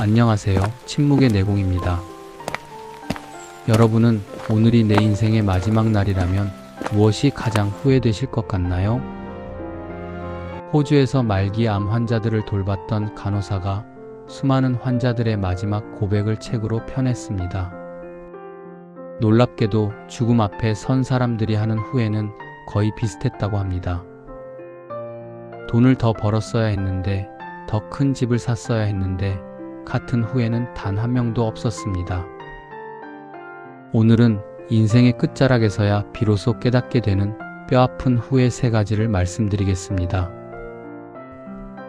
안녕하세요. 침묵의 내공입니다. 여러분은 오늘이 내 인생의 마지막 날이라면 무엇이 가장 후회되실 것 같나요? 호주에서 말기 암 환자들을 돌봤던 간호사가 수많은 환자들의 마지막 고백을 책으로 펴냈습니다. 놀랍게도 죽음 앞에 선 사람들이 하는 후회는 거의 비슷했다고 합니다. 돈을 더 벌었어야 했는데, 더 큰 집을 샀어야 했는데, 같은 후회는 단 한 명도 없었습니다. 오늘은 인생의 끝자락에서야 비로소 깨닫게 되는 뼈아픈 후회 세 가지를 말씀드리겠습니다.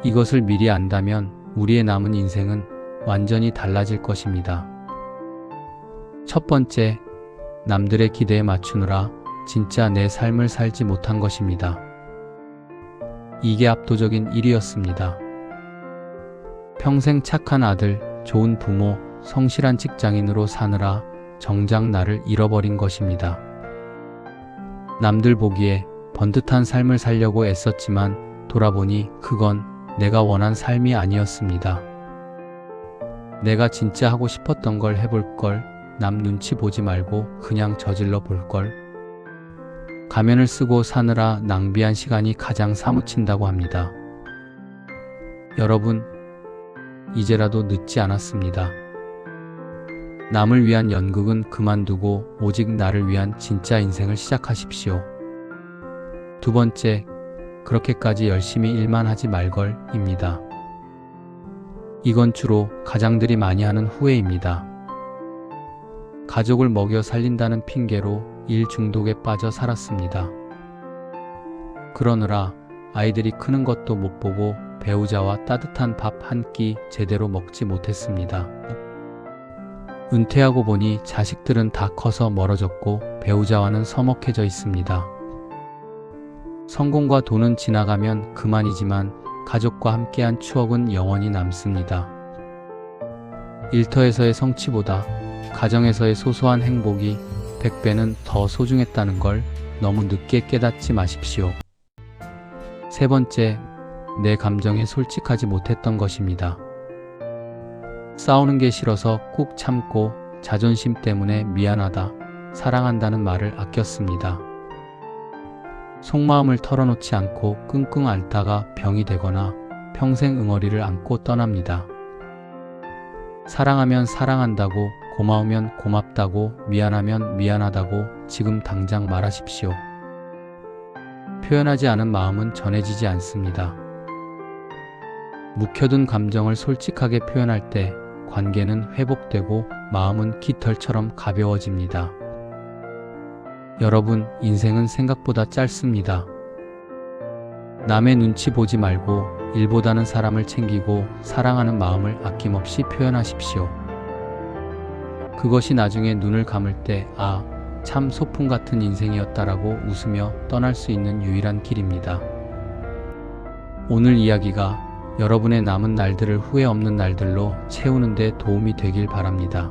이것을 미리 안다면 우리의 남은 인생은 완전히 달라질 것입니다. 첫 번째, 남들의 기대에 맞추느라 진짜 내 삶을 살지 못한 것입니다. 이게 압도적인 일이었습니다. 평생 착한 아들, 좋은 부모, 성실한 직장인으로 사느라 정작 나를 잃어버린 것입니다. 남들 보기에 번듯한 삶을 살려고 애썼지만 돌아보니 그건 내가 원한 삶이 아니었습니다. 내가 진짜 하고 싶었던 걸 해볼 걸, 남 눈치 보지 말고 그냥 저질러 볼 걸. 가면을 쓰고 사느라 낭비한 시간이 가장 사무친다고 합니다. 여러분, 이제라도 늦지 않았습니다. 남을 위한 연극은 그만두고 오직 나를 위한 진짜 인생을 시작하십시오. 두 번째, 그렇게까지 열심히 일만 하지 말걸입니다. 이건 주로 가장들이 많이 하는 후회입니다. 가족을 먹여 살린다는 핑계로 일 중독에 빠져 살았습니다. 그러느라 아이들이 크는 것도 못 보고 배우자와 따뜻한 밥 한 끼 제대로 먹지 못했습니다. 은퇴하고 보니 자식들은 다 커서 멀어졌고 배우자와는 서먹해져 있습니다. 성공과 돈은 지나가면 그만이지만 가족과 함께한 추억은 영원히 남습니다. 일터에서의 성취보다 가정에서의 소소한 행복이 100배는 더 소중했다는 걸 너무 늦게 깨닫지 마십시오. 세 번째, 내 감정에 솔직하지 못했던 것입니다. 싸우는 게 싫어서 꾹 참고 자존심 때문에 미안하다, 사랑한다는 말을 아꼈습니다. 속마음을 털어놓지 않고 끙끙 앓다가 병이 되거나 평생 응어리를 안고 떠납니다. 사랑하면 사랑한다고, 고마우면 고맙다고, 미안하면 미안하다고 지금 당장 말하십시오. 표현하지 않은 마음은 전해지지 않습니다. 묵혀둔 감정을 솔직하게 표현할 때 관계는 회복되고 마음은 깃털처럼 가벼워집니다. 여러분, 인생은 생각보다 짧습니다. 남의 눈치 보지 말고 일보다는 사람을 챙기고 사랑하는 마음을 아낌없이 표현하십시오. 그것이 나중에 눈을 감을 때, 아, 참 소풍 같은 인생이었다라고 웃으며 떠날 수 있는 유일한 길입니다. 오늘 이야기가 여러분의 남은 날들을 후회 없는 날들로 채우는데 도움이 되길 바랍니다.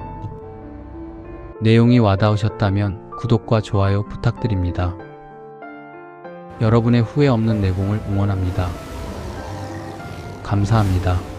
내용이 와닿으셨다면 구독과 좋아요 부탁드립니다. 여러분의 후회 없는 내공을 응원합니다. 감사합니다.